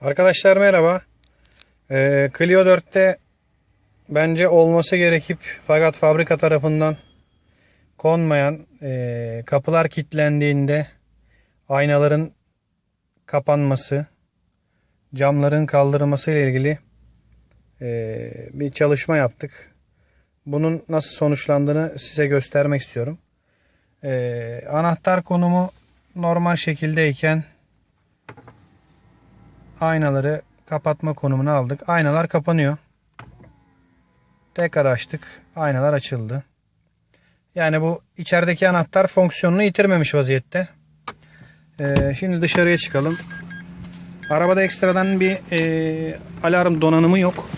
Arkadaşlar merhaba. Ee, Clio 4'te bence olması gerekip fakat fabrika tarafından konmayan e, kapılar kilitlendiğinde aynaların kapanması, camların kaldırılması ile ilgili e, bir çalışma yaptık. Bunun nasıl sonuçlandığını size göstermek istiyorum. E, anahtar konumu normal şekildeyken aynaları kapatma konumuna aldık. Aynalar kapanıyor. Tekrar açtık. Aynalar açıldı. Yani bu içerideki anahtar fonksiyonunu yitirmemiş vaziyette. Ee, şimdi dışarıya çıkalım. Arabada ekstradan bir e, alarm donanımı yok.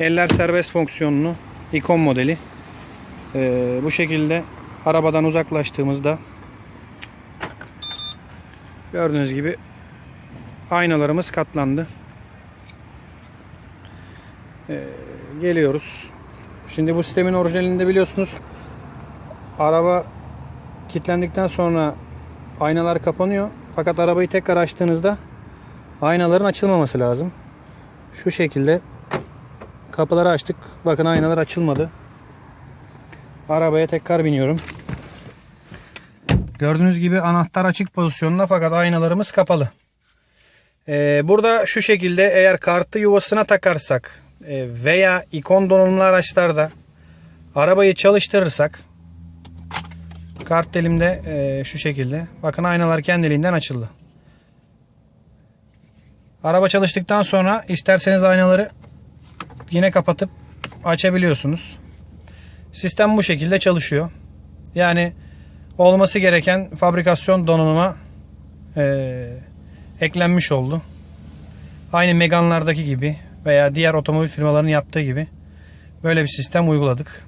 Eller serbest fonksiyonlu ikon modeli. Ee, bu şekilde arabadan uzaklaştığımızda Gördüğünüz gibi aynalarımız katlandı. Ee, geliyoruz. Şimdi bu sistemin orijinalinde biliyorsunuz araba kilitlendikten sonra aynalar kapanıyor. Fakat arabayı tekrar açtığınızda aynaların açılmaması lazım. Şu şekilde kapıları açtık. Bakın aynalar açılmadı. Arabaya tekrar biniyorum. Gördüğünüz gibi anahtar açık pozisyonda fakat aynalarımız kapalı. Ee, burada şu şekilde eğer kartı yuvasına takarsak e, veya ikon donanımlı araçlarda arabayı çalıştırırsak kart elimde e, şu şekilde. Bakın aynalar kendiliğinden açıldı. Araba çalıştıktan sonra isterseniz aynaları yine kapatıp açabiliyorsunuz. Sistem bu şekilde çalışıyor. Yani olması gereken fabrikasyon donanıma e, eklenmiş oldu. Aynı Megane'lardaki gibi veya diğer otomobil firmalarının yaptığı gibi böyle bir sistem uyguladık.